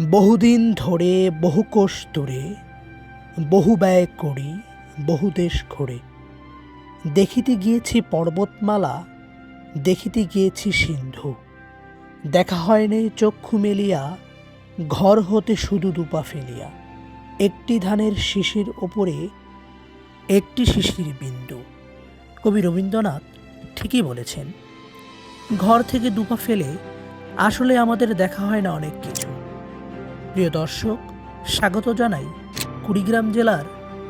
বহুদিন ধরে বহু কোষ দূরে বহু ব্যয় করি, বহু দেশ ঘুরে। দেখিতে গিয়েছি পর্বতমালা, দেখিতে গিয়েছি সিন্ধু। দেখা হয় হয়নি চক্ষু মেলিয়া, ঘর হতে শুধু দুপা ফেলিয়া। একটি ধানের শিশির ওপরে একটি শিশির বিন্দু। কবি রবীন্দ্রনাথ ঠিকই বলেছেন, ঘর থেকে দুপা ফেলে আসলে আমাদের দেখা হয় না অনেক কিছু। প্রিয় দর্শক, স্বাগত জানাই কুড়িগ্রাম জেলার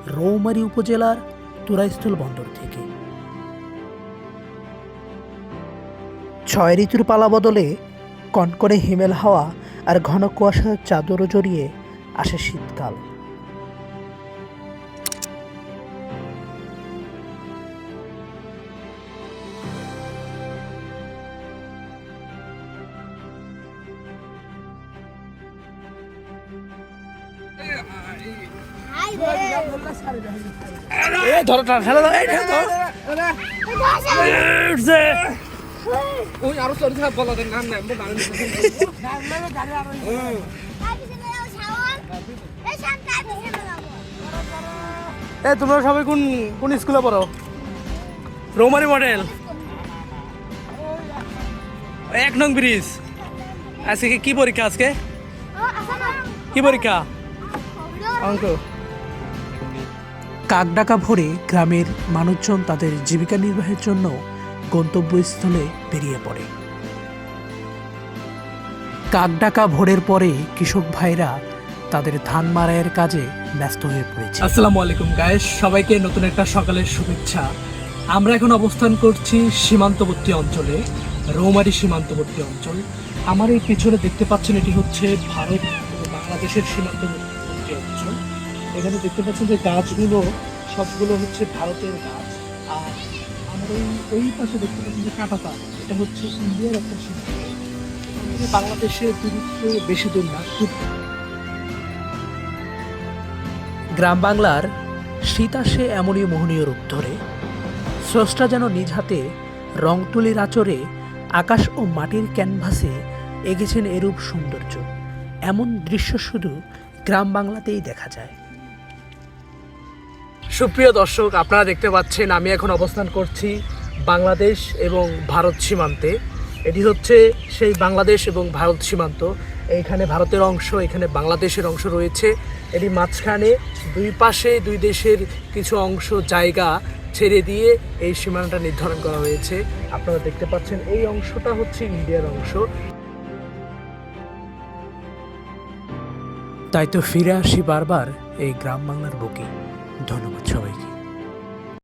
রৌমারী উপজেলার তুরাইস্থল বন্দর থেকে। ছয় ঋতুর পালা বদলে কনকনে হিমেল হাওয়া আর ঘন কুয়াশার চাদর জড়িয়ে আসে শীতকাল। ধরো ঠেলা দাও এই ঠেলা উঠছে। ওই আরও চলে থাকা বলা দেন নাম নাই মই মানুহ এ তোমরা সবাই কোন কোন স্কুলে পড়ো? রৌমারি মডেল। এক নং ব্রিজ। আজকে কি পরীক্ষা আজকে? কি পরীক্ষা? কাকডাকা ভোরে গ্রামের মানুষজন তাদের জীবিকা নির্বাহের জন্য গন্তব্যস্থলে বেরিয়ে পড়ে। কাকডাকা ভোরের পরে কৃষক ভাইরা তাদের ধান মারাইয়ের কাজে ব্যস্ত হয়ে পড়েছে। আসসালামু আলাইকুম গায়েস সবাইকে নতুন একটা সকালের শুভেচ্ছা। আমরা এখন অবস্থান করছি সীমান্তবর্তী অঞ্চলে রৌমারি সীমান্তবর্তী অঞ্চল। আমার এই পিছনে দেখতে পাচ্ছেন এটি হচ্ছে ভারত ও বাংলাদেশের সীমান্তবর্তী অঞ্চল এখানে দেখতে পাচ্ছেন যে গাছগুলো, সবগুলো হচ্ছে ভারতের গাছ। আর আমরা ওই পাশে দেখতে পাচ্ছি যে কাটাতা এটা হচ্ছে ইন্ডিয়ার একটা থেকে বাংলাদেশের দূরত্ব বেশি দূর না গ্রাম বাংলার শীত আসে এমনই মোহনীয় রূপ ধরে। স্রষ্টা যেন নিজ হাতে রং তুলির আচরে আকাশ ও মাটির ক্যানভাসে এঁকেছেন এরূপ সৌন্দর্য। এমন দৃশ্য শুধু গ্রাম বাংলাতেই দেখা যায়। সুপ্রিয় দর্শক, আপনারা দেখতে পাচ্ছেন আমি এখন অবস্থান করছি বাংলাদেশ এবং ভারত সীমান্তে। এটি হচ্ছে সেই বাংলাদেশ এবং ভারত সীমান্ত। এইখানে ভারতের অংশ, এখানে বাংলাদেশের অংশ রয়েছে। এটি মাঝখানে দুই পাশে দুই দেশের কিছু অংশ জায়গা ছেড়ে দিয়ে এই সীমানাটা নির্ধারণ করা হয়েছে। আপনারা দেখতে পাচ্ছেন এই অংশটা হচ্ছে ইন্ডিয়ার অংশ। তাই তো ফিরে আসি বারবার এই গ্রাম বাংলার বুকে। ধন্যবাদ সবাইকে।